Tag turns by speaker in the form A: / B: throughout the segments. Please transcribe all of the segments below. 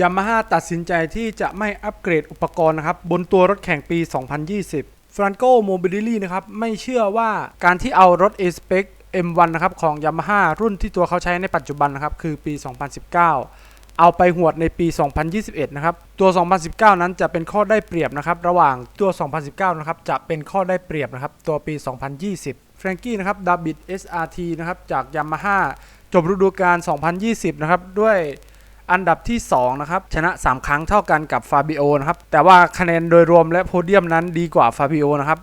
A: ยามาฮ่าตัดสินใจที่จะไม่อัปเกรดอุปกรณ์นะครับบนตัวรถแข่งปี 2020 f r a n c o Mobility นะครับไม่เชื่อว่าการที่เอารถ A-Spec M1 นะครับของ Yamaha รุ่นที่ตัวเขาใช้ในปัจจุบันนะครับคือปี 2019 เอาไปหวดในปี 2021 นะครับตัว 2019 นั้นจะเป็นข้อได้เปรียบนะครับระหว่างตัว 2019 นะครับจะเป็นข้อได้เปรียบนะครับตัวปี 2020 แฟรงกี้นะครับดาบิด SRT นะครับจาก Yamaha จบฤดูกาล 2020 นะครับด้วย อันดับที่ 2 นะครับ ชนะ 3 ครั้งเท่ากันกับฟาบิโอนะครับ แต่ว่าคะแนนโดยรวมและโพเดียมนั้นดีกว่าฟาบิโอนะครับ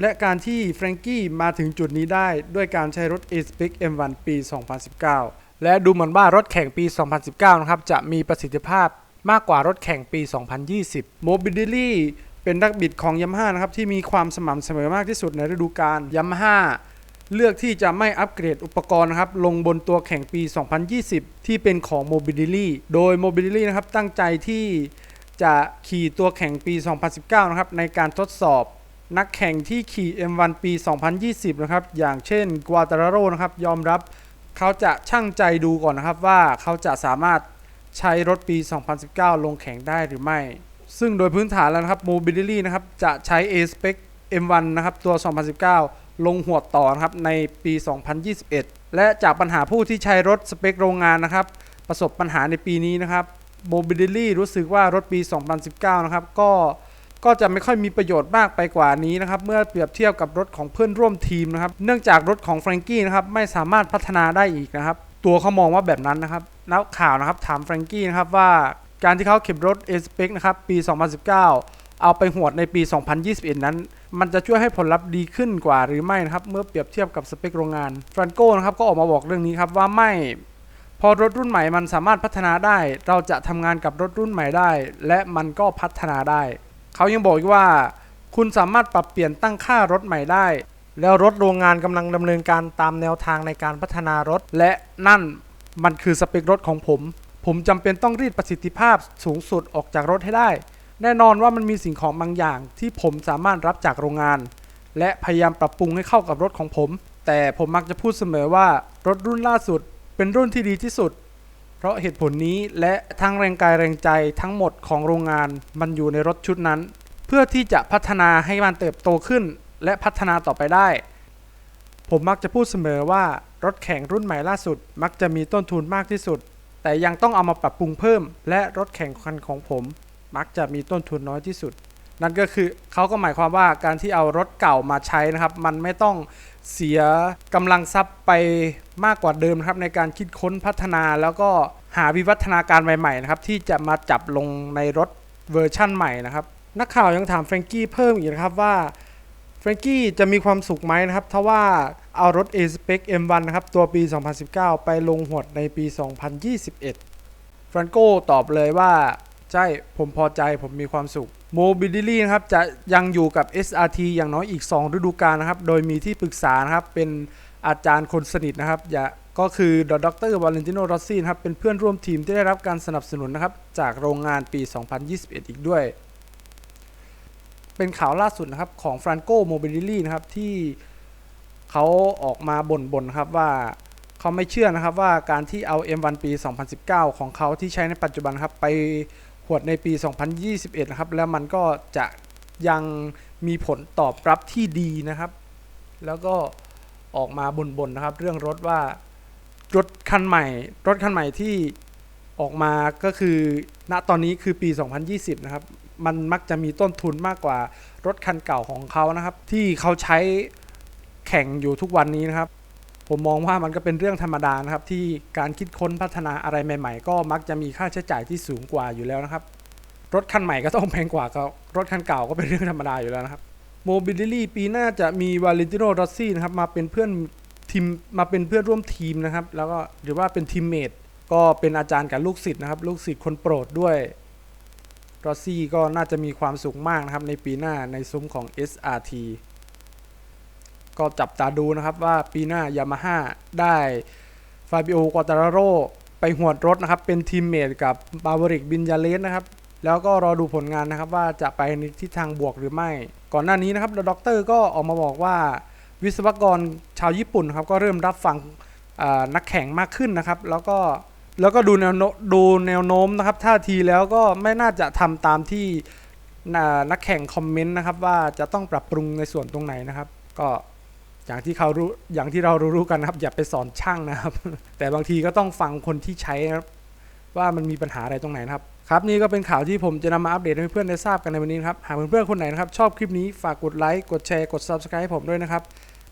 A: และการที่แฟรงกี้มาถึงจุดนี้ได้ด้วยการใช้รถ A-Spec M1 ปี 2019 และดูเหมือนว่ารถแข่งปี 2019 นะครับ จะมีประสิทธิภาพมากกว่ารถแข่งปี 2020 Mobility เป็นนักบิดของ Yamaha นะครับที่มีความสม่ำเสมอมากที่สุดในฤดูกาล Yamaha เลือกที่จะไม่อัปเกรดอุปกรณ์นะครับ ลงบนตัวแข่งปี 2020 ที่เป็นของ Mobility โดย Mobility นะครับ ตั้งใจที่จะขี่ตัวแข่งปี 2019 นะครับ ในการทดสอบนักแข่งที่ขี่ M1 ปี 2020 นะครับ อย่างเช่น g u a t a r o นะครับ ยอมรับเขาจะช่างใจดูก่อนนะครับว่าเขาจะสามารถใช้รถปี 2019 ลงแข่งได้หรือไม่ ซึ่งโดยพื้นฐานแล้วนะครับ Mobility นะครับ จะใช้ A-Spec M1 นะครับ ตัว 2019 ลงหัวต่อนะครับในปี 2021 และจากปัญหาผู้ที่ใช้รถสเปคโรงงานนะครับ ประสบปัญหาในปีนี้นะครับ Mobility รู้สึกว่ารถปี 2019 นะครับ ก็ก็จะไม่ค่อยมีประโยชน์มากไปกว่านี้นะครับ เมื่อเปรียบเทียบกับรถของเพื่อนร่วมทีมนะครับ เนื่องจากรถของแฟรงกี้นะครับไม่สามารถพัฒนาได้อีกนะครับ ตัวเขามองว่าแบบนั้นนะครับนักข่าวนะครับถามแฟรงกี้นะครับว่าการที่เขาเก็บรถ a s p e c นะครับปี 2019 เอาไปหวดในปี 2021 นั้น มันจะช่วยให้ผลลัพธ์ดีขึ้นกว่าหรือไม่นะครับ เมื่อเปรียบเทียบกับสเปคโรงงานฟรานโกนะครับก็ออกมาบอกเรื่องนี้ครับว่าไม่ พอรถรุ่นใหม่มันสามารถพัฒนาได้ เราจะทำงานกับรถรุ่นใหม่ได้ และมันก็พัฒนาได้ เขายังบอกอีกว่า คุณสามารถปรับเปลี่ยนตั้งค่ารถใหม่ได้ แล้วรถโรงงานกำลังดำเนินการตามแนวทางในการพัฒนารถ และนั่นมันคือสเปครถของผม ผมจำเป็นต้องรีดประสิทธิภาพสูงสุดออกจากรถให้ได้ แน่นอนว่ามันมีสิ่งของบางอย่างที่ผมสามารถรับจากโรงงาน และพยายามปรับปรุงให้เข้ากับรถของผม แต่ผมมักจะพูดเสมอว่ารถรุ่นล่าสุด เป็นรุ่นที่ดีที่สุด เพราะเหตุผลนี้และทั้งแรงกายแรงใจทั้งหมดของโรงงานมันอยู่ในรถชุดนั้น เพื่อที่จะพัฒนาให้มันเติบโตขึ้น และพัฒนาต่อไปได้ ผมมักจะพูดเสมอว่ารถแข่งรุ่นใหม่ล่าสุด มักจะมีต้นทุนมากที่สุด แต่ยังต้องเอามาปรับปรุงเพิ่ม และรถแข่งคันของผม มักจะมีต้นทุนน้อยที่สุด นั่นก็คือเขาก็หมายความว่าการที่เอารถเก่ามาใช้นะครับ มันไม่ต้องเสียกำลังทรัพย์ไปมากกว่าเดิมนะครับในการคิดค้นพัฒนาแล้วก็หาวิวัฒนาการใหม่ๆนะครับที่จะมาจับลงในรถเวอร์ชั่นใหม่นะครับนักข่าวยังถามแฟรงกี้เพิ่มอีกนะครับว่าแฟรงกี้จะมีความสุขไหมนะครับถ้าว่าเอารถ A-Spec M1 นะครับตัวปี 2019 ไปลงหวดในปี 2021 ฟรงโกตอบเลยว่า ใช่ผมพอใจผมมีความสุข Mobility นะครับจะยังอยู่กับ SRT อย่างน้อยอีก 2 ฤดูกาลนะครับ โดยมีที่ปรึกษานะครับ เป็นอาจารย์คนสนิทนะครับอย่าก็คือดรวาเลนติโนรอสซี่นะครับเป็นเพื่อนร่วมทีมที่ได้รับการสนับสนุนนะครับ จากโรงงานปี 2021 อีกด้วย เป็นข่าวล่าสุดนะครับของ Franco Mobility นะครับที่เขาออกมาบ่นๆนะครับว่าเขาไม่เชื่อนะครับว่าการที่เอา M1 ปี 2019 ของเขาที่ใช้ในปัจจุบันครับไป วดในปี 2021 นะครับ แล้วมันก็จะยังมีผลตอบรับที่ดีนะครับ แล้วก็ออกมาบ่นๆนะครับ เรื่องรถว่ารถคันใหม่ รถคันใหม่ที่ออกมาก็คือณตอนนี้คือปี 2020 นะครับ มันมักจะมีต้นทุนมากกว่ารถคันเก่าของเขานะครับ ที่เขาใช้แข่งอยู่ทุกวันนี้นะครับ ผมมองว่ามันก็เป็นเรื่องธรรมดานะครับ ที่การคิดค้นพัฒนาอะไรใหม่ ๆ ก็มักจะมีค่าใช้จ่ายที่สูงกว่าอยู่แล้วนะครับ รถคันใหม่ก็ต้องแพงกว่าก็รถคันเก่าก็เป็นเรื่องธรรมดาอยู่แล้วนะครับโมบิลิลี่ปีหน้าจะมีวาเลนติโนรอสซี่นะครับมาเป็นเพื่อนทีมมาเป็นเพื่อนร่วมทีมนะครับ แล้วก็หรือว่าเป็นทีมเมทก็เป็นอาจารย์กับลูกศิษย์นะครับ ลูกศิษย์คนโปรดด้วยรอซี่ก็น่าจะมีความสุขมากนะครับในปีหน้าในซุ้มของ SRT ก็จับตาดูนะครับว่าปีหน้ายามาฮ่าได้ฟาบิโอกวาตาโรไปหวดรถนะครับ เป็นทีมเมทกับบาวริกบินยาเลสนะครับ แล้วก็รอดูผลงานนะครับว่าจะไปในทิศทางบวกหรือไม่ ก่อนหน้านี้นะครับด็อกเตอร์ก็ออกมาบอกว่าวิศวกรชาวญี่ปุ่นครับก็เริ่มรับฟังนักแข่งมากขึ้นนะครับ แล้วก็แล้วก็ดูแนวโนดูแนวโน้มนะครับท่าทีแล้วก็ไม่น่าจะทำตามที่นักแข่งคอมเมนต์นะครับว่าจะต้องปรับปรุงในส่วนตรงไหนนะครับ ก็ อย่างที่เขารู้อย่างที่เรารู้กันนะครับ อย่าไปสอนช่างนะครับ แต่บางทีก็ต้องฟังคนที่ใช้นะครับว่ามันมีปัญหาอะไรตรงไหนนะครับครับนี่ก็เป็นข่าวที่ผมจะนำมาอัปเดตให้เพื่อนๆได้ทราบกันในวันนี้นครับหากเพื่อนๆคนไหนนะครับ ชอบคลิปนี้ฝากกดไลค์กดแชร์กด Subscribe ให้ผมด้วยนะครับ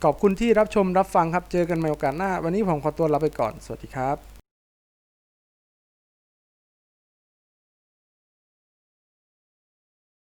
A: ขอบคุณที่รับชมรับฟังครับ เจอกันใหม่โอกาสหน้า วันนี้ผมขอตัวลาไปก่อน สวัสดีครับ